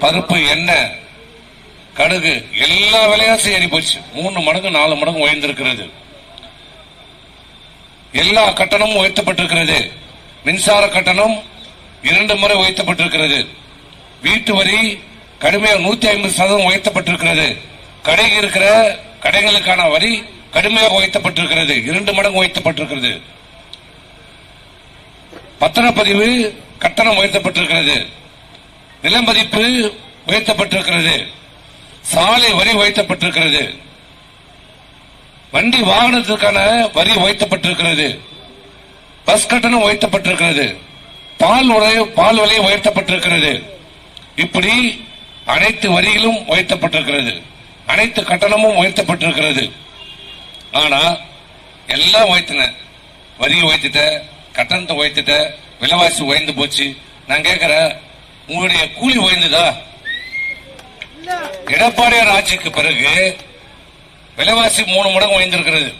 பருப்பு எண்ணெய் கடுகு எல்லா விலையாசும் ஏறி போச்சு. மூணு மடங்கு நாலு மடங்கு உயர்ந்திருக்கிறது. எல்லா கட்டணமும் உயர்த்தப்பட்டிருக்கிறது. மின்சார கட்டணம் இரண்டு முறை உயர்த்தப்பட்டிருக்கிறது. வீட்டு வரி கடுமையாக நூத்தி ஐம்பது சதவீதம் உயர்த்தப்பட்டிருக்கிறது. கடை இருக்கிற கடைகளுக்கான வரி கடுமையாக உயர்த்தப்பட்டிருக்கிறது. இரண்டு மடங்கு உயர்த்தப்பட்டிருக்கிறது. பத்திரப்பதிவு கட்டணம் உயர்த்தப்பட்டிருக்கிறது. நில மதிப்பு உயர்த்தப்பட்டிருக்கிறது. சாலை வரி உயர்த்தப்பட்டிருக்கிறது. வண்டி வாகனத்திற்கான வரி உயர்த்தப்பட்டிருக்கிறது. பஸ் கட்டணம் உயர்த்தப்பட்டிருக்கிறது. பால் உடைய பால் விலை உயர்த்தப்பட்டிருக்கிறது. இப்படி அனைத்து வரிகளும் உயர்த்தப்பட்டிருக்கிறது. அனைத்து கட்டணமும் உயர்த்தப்பட்டிருக்கிறது. ஆனா எல்லாம் உயர்த்தின. வரியை உயர்த்திட்ட கட்டணத்தை உயர்த்திட்ட விலைவாசி உயர்ந்து போச்சு. நான் கேட்கிறேன் உங்களுடைய கூலி உயர்ந்ததா எடப்பாடியார் ஆட்சிக்கு பிறகு விலைவாசி மூணு மடங்கு உயர்ந்திருக்கிறது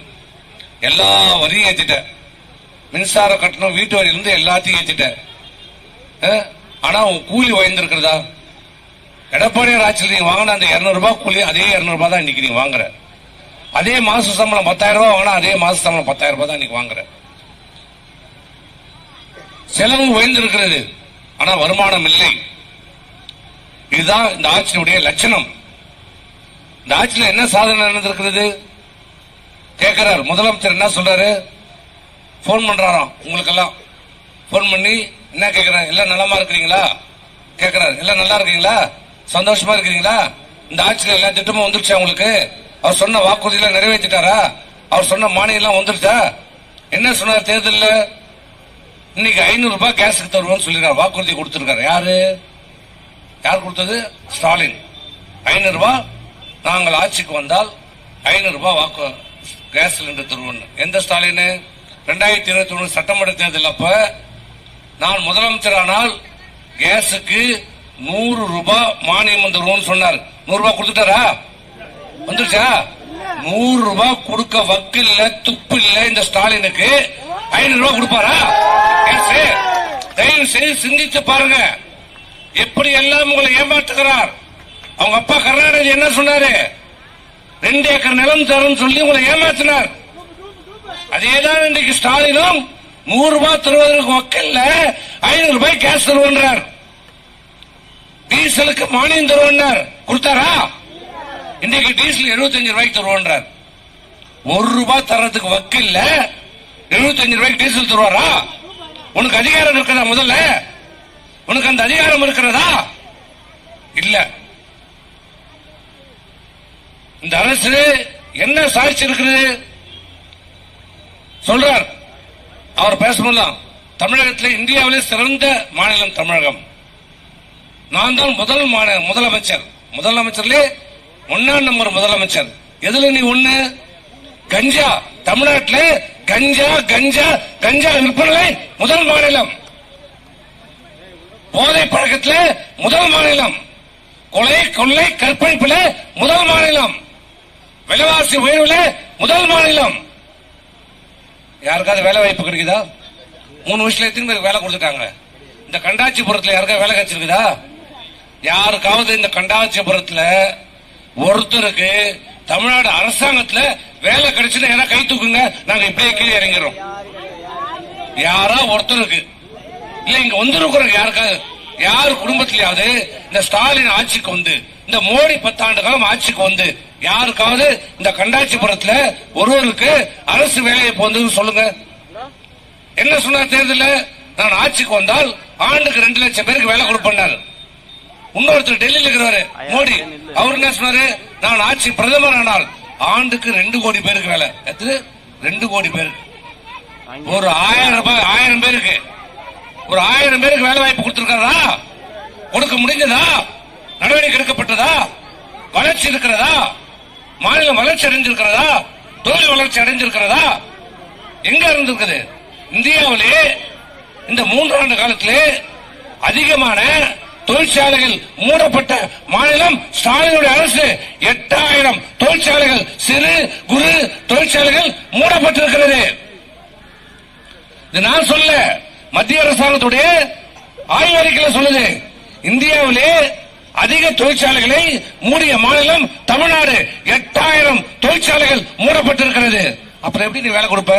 எல்லா வரியும் ஏத்திட்ட மின்சார கட்டணம் வீட்டு வரியிலிருந்து எல்லாத்தையும் ஏத்திட்ட ஆனா உன் கூலி உயர்ந்திருக்கிறதா எடப்பாடியார் ஆட்சியில் நீங்க வாங்கின அந்த 200 ரூபாய் கூலி அதே 200 ரூபாய் தான் இன்னைக்கு நீங்க வாங்குற. அதே மாச சம்பளம் பத்தாயிரம் ரூபாய் வாங்கினா அதே மாச சம்பளம் பத்தாயிரம் ரூபாய் தான் இன்னைக்கு வாங்குற. செலவு உயர்ந்திருக்கிறது ஆனா வருமானம் இல்லை. இதுதான் இந்த ஆட்சியினுடைய லட்சணம். இந்த ஆட்சியில் என்ன சாதனை நடந்திருக்கிறது? கேட்கிறார். முதலமைச்சர் என்ன சொல்றாரு? போன் பண்றாராம். உங்களுக்கெல்லாம் போன் பண்ணி என்ன கேட்கிறாரு? எல்லாம் நலமா இருக்கிறீங்களா? கேட்கிறாரு. எல்லாம் நல்லா இருக்கீங்களா? சந்தோஷமா இருக்கிறீங்களா? இந்த ஆட்சியில் எல்லா திட்டமும் வந்துருச்சா உங்களுக்கு? அவர் சொன்ன வாக்குறுதியெல்லாம் நிறைவேற்றிட்டாரா? அவர் சொன்ன மானியம் எல்லாம் வந்துருச்சா? என்ன சொன்னார் தேர்தலில்? இன்னைக்கு ஐநூறு ரூபாய் கேஸுக்கு தருவோம்னு சொல்லிருக்காரு வாக்குறுதி கொடுத்திருக்காரு. யாரு? யார் கொடுத்தது? ஸ்டாலின். ஐநூறு ரூபாய் நாங்கள் ஆட்சிக்கு வந்தால் ஐநூறு ரூபாய் வாக்கு கேஸ் சிலிண்டர் தருவோம் எந்த ஸ்டாலின்? ரெண்டாயிரத்தி இருபத்தி ஒண்ணு சட்டமன்ற தேர்தல் அப்ப நான் முதலமைச்சரானால் கேஸுக்கு நூறு ரூபாய் மானியம் தருவோம்னு சொன்னார். நூறு ரூபாய் கொடுத்துட்டாரா? வந்துருச்சா? நூறு ரூபாய் கொடுக்க வக்கு இல்ல துப்பு இல்ல இந்த ஸ்டாலினுக்கு. ஐநூறு ரூபாய் கொடுப்பாரா? கேஸ் தயவு செய்து சிந்திச்சு பாருங்க. எப்படி எல்லாம் உங்களை ஏமாற்றுகிறார் அவங்க அப்பா கருணாநிதி என்ன சொன்னாரு? ரெண்டு ஏக்கர் நிலம் தரும் சொல்லி உங்களை ஏமாத்தினார். அதேதான் இன்றைக்கு ஸ்டாலினும் நூறு ரூபாய் தருவதற்கு மக்கள் ஐநூறு ரூபாய் கேஸ் தருவன்றார். டீசலுக்கு மானியம் தருவன்றார். கொடுத்தாரா? இன்னைக்கு டீசல் 75 ரூபாய்க்கு தருவன்றார். ஒரு ரூபாய் தர்றதுக்கு வக்கில்ல 75 ரூபாய்க்கு டீசல் தருவாரா? உனக்கு அதிகாரம் இருக்கிறதா முதல்ல? உனக்கு அந்த அதிகாரம் இருக்கிறதா? இல்ல. இந்த அரசு என்ன சாட்சி இருக்குது சொல்றார். அவர் பேசலாம் தமிழகத்தில் இந்தியாவிலே சிறந்த மாநிலம் தமிழகம். நான் தான் முதல் மாநில முதலமைச்சர். முதலமைச்சர்லே ஒன்னாம் நம்பர் முதலமைச்சர். எதுல நீ ஒண்ணு? கஞ்சா. தமிழ்நாட்டில் கஞ்சா கஞ்சா கஞ்சா. விற்பனை முதல் மாநிலம். போதை பழக்கத்தில் முதல் மாநிலம். கொலை கொள்ளை கற்பழிப்புல முதல் மாநிலம். விலைவாசி உயர்வுல முதல் மாநிலம். யாருக்காவது வேலை வாய்ப்பு கிடைக்குதா? மூணு வருஷத்துல எத்தனை பேருக்கு வேலை கொடுத்துட்டாங்க இந்த கண்டாச்சிபுரத்தில் யாருக்காவது வேலை கிடைச்சிருக்குதா? யாருக்காவது இந்த கண்டாச்சிபுரத்தில் ஒருத்தருக்கு தமிழ்நாடு அரசாங்கத்தில் வேலை கிடைச்சுன்னா யாரா கை தூக்குங்க நாங்க இப்படியே கீழே இறங்கிறோம் யாரா ஒருத்தருக்கு. இல்ல இங்க வந்திருக்கிறோம் யாருக்காவது யார் குடும்பத்திலேயாவது இந்த ஸ்டாலின் ஆட்சிக்கு வந்து இந்த மோடி பத்தாண்டு காலம் ஆட்சிக்கு வந்து யாருக்காவது இந்த கண்டாச்சிபுரத்துல ஒருவருக்கு அரசு வேலையை போந்தது சொல்லுங்க. என்ன சொன்னார் தேர்தல்ல? நான் ஆட்சிக்கு வந்தால் ஆண்டுக்கு ரெண்டு லட்சம் பேருக்கு வேலை கொடுப்பேன்னாரு. இன்னொருத்தர் டெல்லியில் இருக்கிறாரு மோடி. அவர் என்ன சொன்னாரு? நான் ஆட்சி பிரதமர் ஆனால் ஆண்டுக்கு ரெண்டு கோடி பேருக்கு வேலை எத்தனை? ரெண்டு கோடி பேருக்கு ஒரு ஆயிரம் ரூபாய் ஆயிரம் பேருக்கு. ஒரு ஆயிரம் பேருக்கு வேலை வாய்ப்பு கொடுத்திருக்காரா? கொடுக்க முடிஞ்சதா? நடவடிக்கை எடுக்கப்பட்டதா? வளர்ச்சி இருக்கிறதா? மாநிலம் வளர்ச்சி அடைஞ்சிருக்கிறதா? தொழில் வளர்ச்சி அடைஞ்சிருக்கிறதா? எங்க இருந்திருக்குது? இந்தியாவிலே இந்த மூன்றாண்டு காலத்திலே அதிகமான தொழிற்சாலைகள் மூடப்பட்ட மாநிலம் ஸ்டாலினுடைய அரசு எட்டாயிரம் தொழிற்சாலைகள் சிறு குறு தொழிற்சாலைகள் மூடப்பட்டிருக்கிறது. இது நான் சொல்ல மத்திய அரசாங்கத்துடைய ஆய்வறிக்கையில் சொல்லுது. இந்தியாவிலே அதிக தொழிற்சாலைகளை மூடிய மாநிலம் தமிழ்நாடு. எட்டாயிரம் தொழிற்சாலைகள் மூடப்பட்டிருக்கிறது. அப்புறம் எப்படி நீ வேலை கொடுப்ப?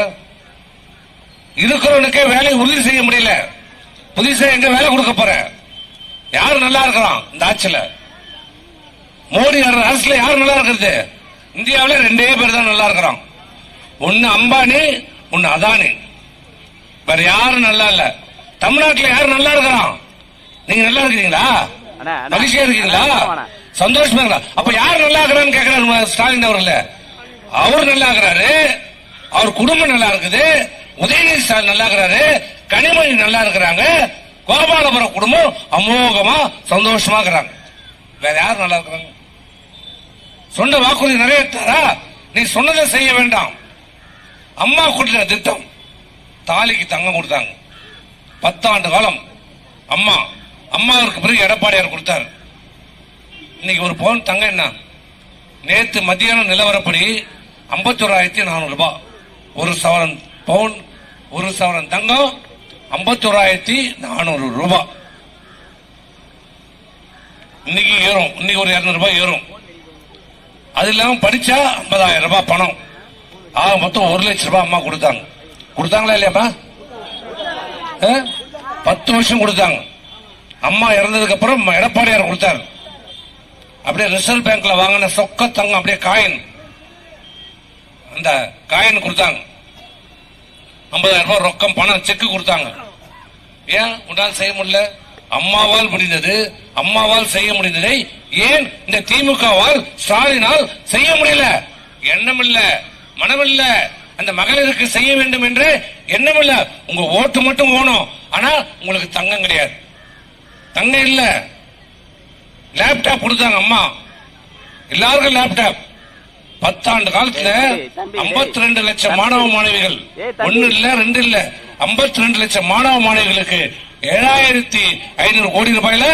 இருக்கிறவனுக்கே வேலை உறுதி செய்ய முடியல. புதுசா எங்க வேலை கொடுக்க போற? யார் நல்லா இருக்கிறான்? இந்த ஆட்சியில. மோடி அரசுல யார் நல்லா இருக்கிறது? இந்தியாவில ரெண்டே பேர் தான் நல்லா இருக்கிறான். ஒன்னு அம்பானி ஒன்னு அதானி. வேற யாரும் நல்லா இல்ல. தமிழ்நாட்டுல யார் நல்லா இருக்கிறான்? நீங்க நல்லா இருக்கிறீங்களா. மகிழ்ச்சியா இருக்கீங்களா. சந்தோஷமா இருக்கா? அப்ப யார் நல்லா இருக்கிறான்னு கேக்குறாரு ஸ்டாலின் அவர்ல. அவர் நல்லா இருக்கிறாரு. அவர் குடும்பம் நல்லா இருக்குது. உதயநிதி ஸ்டாலின் நல்லா இருக்கிறாரு. கனிமொழி நல்லா இருக்கிறாங்க. கோபாலபுரம் குடும்பம் அமோகமா சந்தோஷமா இருக்கிறாங்க வேற யார் நல்லா இருக்கிறாங்க? சொன்ன வாக்குறுதி நிறைவேற்றாரா? நீ சொன்னதை செய்ய வேண்டாம். அம்மா கூட்டின திட்டம். தாலிக்கு தங்கம் கொடுத்தாங்க. பத்தாண்டு காலம் அம்மா அம்மாவிற்கு பிறகு எடப்பாடியார் கொடுத்தார். இன்னைக்கு ஒரு பவுன் தங்கம் என்ன? நேற்று மத்தியானம் நிலவரப்படி ஐம்பத்தோராயிரத்தி நானூறு ரூபாய். ஒரு சவரன் பவுன் ஒரு சவரன் தங்கம் ஐம்பத்தோராயிரத்தி நானூறு ரூபாய் இன்னைக்கு ஏறும். இன்னைக்கு ஒரு இருநூறு ரூபாய் ஏறும். அது இல்லாம படிச்சா ஐம்பதாயிரம் ரூபாய் பணம். ஆக மொத்தம் ஒரு லட்சம் ரூபாய் அம்மா கொடுத்தாங்க. கொடுத்தாங்களா இல்லையாப்பா ஆ? பத்து வருஷம் கொடுத்தாங்க. அம்மா இறந்ததுக்கு அப்புறம் எடப்பாடியார் கொடுத்தாரு. அப்படியே ரிசர்வ் பேங்க்ல வாங்கின சொக்க தங்கம் அப்படியே காயின். அந்த காயின் கொடுத்தாங்க. ஐம்பதாயிரம் ரூபாய் ரொக்கம் பணம் செக்கு கொடுத்தாங்க. ஏன்? உன்னால் செய்ய முடியல. அம்மாவால் முடிந்தது. அம்மாவால் செய்ய முடிந்ததை ஏன் இந்த திமுகவால் ஸ்டாலினால் செய்ய முடியல? எண்ணம் இல்ல. மனம் இல்ல. அந்த மகளிருக்கு செய்ய வேண்டும் என்று எண்ணம் இல்ல. உங்க ஓட்டு மட்டும் போகணும் ஆனா உங்களுக்கு தங்கம் கிடையாது. தங்கம் இல்ல. லேப்டாப் கொடுத்தாங்க அம்மா. எல்லாருக்கும் லேப்டாப் பத்தாண்டு காலத்துல. 52 ரெண்டு லட்சம் மாணவ மாணவிகள். ஒண்ணு இல்ல ரெண்டு இல்ல. 52 ரெண்டு லட்சம் மாணவ மாணவிகளுக்கு ஏழாயிரத்தி ஐநூறு கோடி ரூபாயில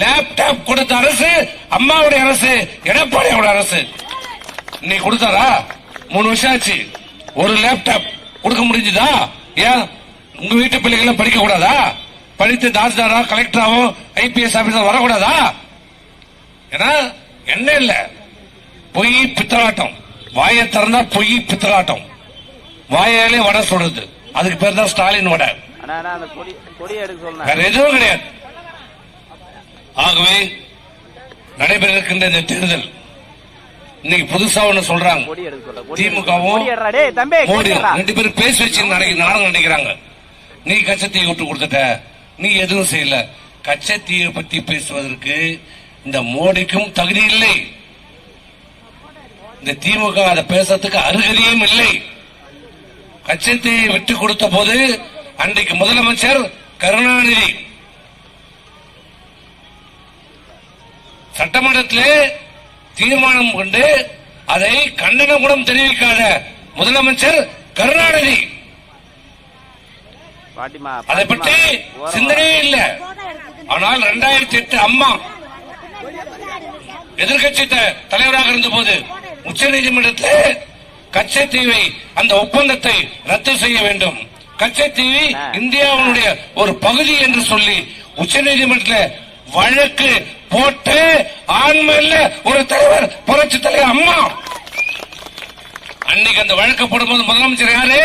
லேப்டாப் கொடுத்த அரசு அம்மாவுடைய அரசு எடப்பாடியோட அரசு. நீ கொடுத்தாரா? மூணு வருஷம் ஆச்சு. ஒரு லேப்டாப் கொடுக்க முடிஞ்சுதா? ஏன்? உங்க வீட்டு பிள்ளைகள் படிக்க கூடாதா? படித்து தாசில்தாரா கலெக்டராவோ ஐபிஎஸ் ஆபீசர் வரக்கூடாதா? ஏன்னா என்ன இல்ல. பொய் பித்தலாட்டம். வாயை திறந்தா பொய் பித்தலாட்டம். வாயாலே வடை சொல்றது அதுக்கு பேர் தான் ஸ்டாலின் வடை. வேற எதுவும் கிடையாது. ஆகவே நடைபெற இருக்கின்ற இந்த தேர்தல் இன்னைக்கு புதுசா ஒண்ணு சொல்றாங்க. திமுகவும் மோடி. ரெண்டு பேரும் பேசி வச்சு நாடகம் நினைக்கிறாங்க. நீ கச்சத்தீயை விட்டு கொடுத்துட்ட. நீ எதுவும் செய்யல. கச்சத்தீயை பத்தி பேசுவதற்கு இந்த மோடிக்கும் தகுதி இல்லை. இந்த திமுக அதை பேசுறதுக்கு அருகதையும் இல்லை. கச்சத்தீயை விட்டு கொடுத்த போது அன்றைக்கு முதலமைச்சர் கருணாநிதி சட்டமன்றத்திலே தீர்மானம் கொண்டு அதை கண்டனம் கூட தெரிவிக்காத முதலமைச்சர் கருணாநிதி. அதை பற்றி. சிந்தனையே இல்ல. ஆனால் இரண்டாயிரத்தி எட்டு அம்மா எதிர்கட்சி தலைவராக இருந்தபோது உச்ச நீதிமன்றத்தில் கச்சத்தீவை அந்த ஒப்பந்தத்தை ரத்து செய்ய வேண்டும். கச்சத்தீவு இந்தியாவுடைய ஒரு பகுதி என்று சொல்லி உச்ச நீதிமன்றத்தில் வழக்கு போட்டு ஆண்மையில் ஒரு தலைவர் புரட்சி தலைவர் அம்மா. அன்னைக்கு அந்த வழக்கு போடும்போது முதலமைச்சர் யாரு?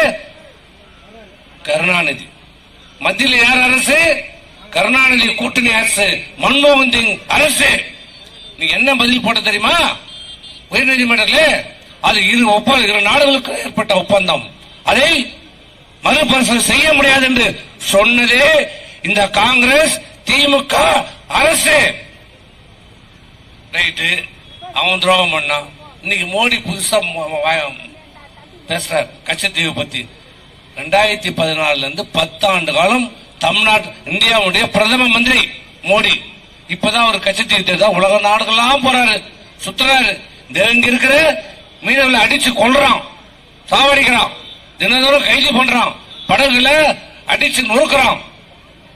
கருணாநிதி. மத்தியில் யார் அரசு? கருணாநிதி கூட்டணி அரசு. மன்மோகன் சிங் அரசு. நீ என்ன பதில் போட்ட தெரியுமா? உயர்நீதிமன்றத்தில் அது இரு ஒப்பந்தம் இரு நாடுகளுக்கு ஏற்பட்ட ஒப்பந்தம். அதை மறுபரிசீலனை செய்ய முடியாது என்று சொன்னதே இந்த காங்கிரஸ் திமுக அரசு. ரைட்டு அவன் துரோகம் பண்ணான் இன்னைக்கு மோடி புதுசா ம- பேசுறார் கச்சத்தீவு பத்தி. ரெண்டாயிரத்தி பதினாலுல இருந்து பத்தாண்டு காலம் தமிழ்நாட்டு இந்தியாவுடைய பிரதம மந்திரி மோடி. இப்பதான் ஒரு கச்சத்தீவு தேர்தல் உலக நாடுகள்லாம் போறாரு. சுத்துறாரு. இந்த இருக்கிற மீனவர்களை அடிச்சு கொள்றான் சாவடிக்கிறான். தினந்தோறும் கைது பண்றான். படகுல அடிச்சு நொறுக்குறான்.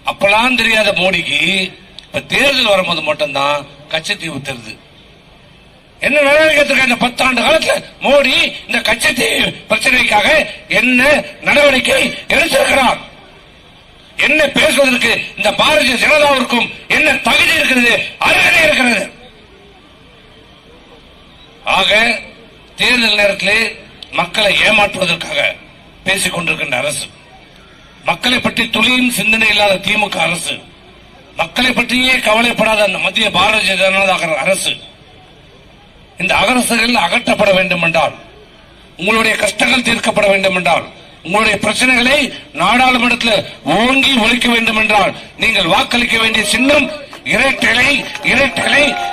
அப்பெல்லாம் தெரியாத மோடிக்கு இப்ப தேர்தல் வரும்போது மட்டும்தான் கச்சத்தீவு தருது. என்ன நடவடிக்கை எடுத்திருக்காரு இந்த பத்தாண்டு காலத்துல மோடி இந்த கச்சத்தீவு பிரச்சனைக்காக என்ன நடவடிக்கை எடுத்திருக்கிறார்? என்ன பேசுவதற்கு இந்த பாரதிய ஜனதாவிற்கும் என்ன தகுதி இருக்கிறது? அருகதை இருக்கிறது. ஆக தேர்தல் நேரத்திலே மக்களை ஏமாற்றுவதற்காக பேசிக் கொண்டிருக்கின்ற அரசு மக்களை பற்றி துளியும் சிந்தனை இல்லாத திமுக அரசு மக்களை பற்றியே கவலைப்படாத அந்த மத்திய பாரதிய ஜனதா அரசு இந்த அரசுகள் அகற்றப்பட வேண்டும் என்றால் உங்களுடைய கஷ்டங்கள் தீர்க்கப்பட வேண்டும் என்றால் உங்களுடைய பிரச்சனைகளை நாடாளுமன்றத்தில் ஓங்கி ஒழிக்க வேண்டும் என்றால் நீங்கள் வாக்களிக்க வேண்டிய சின்னம் இரட்டலை இரட்டலை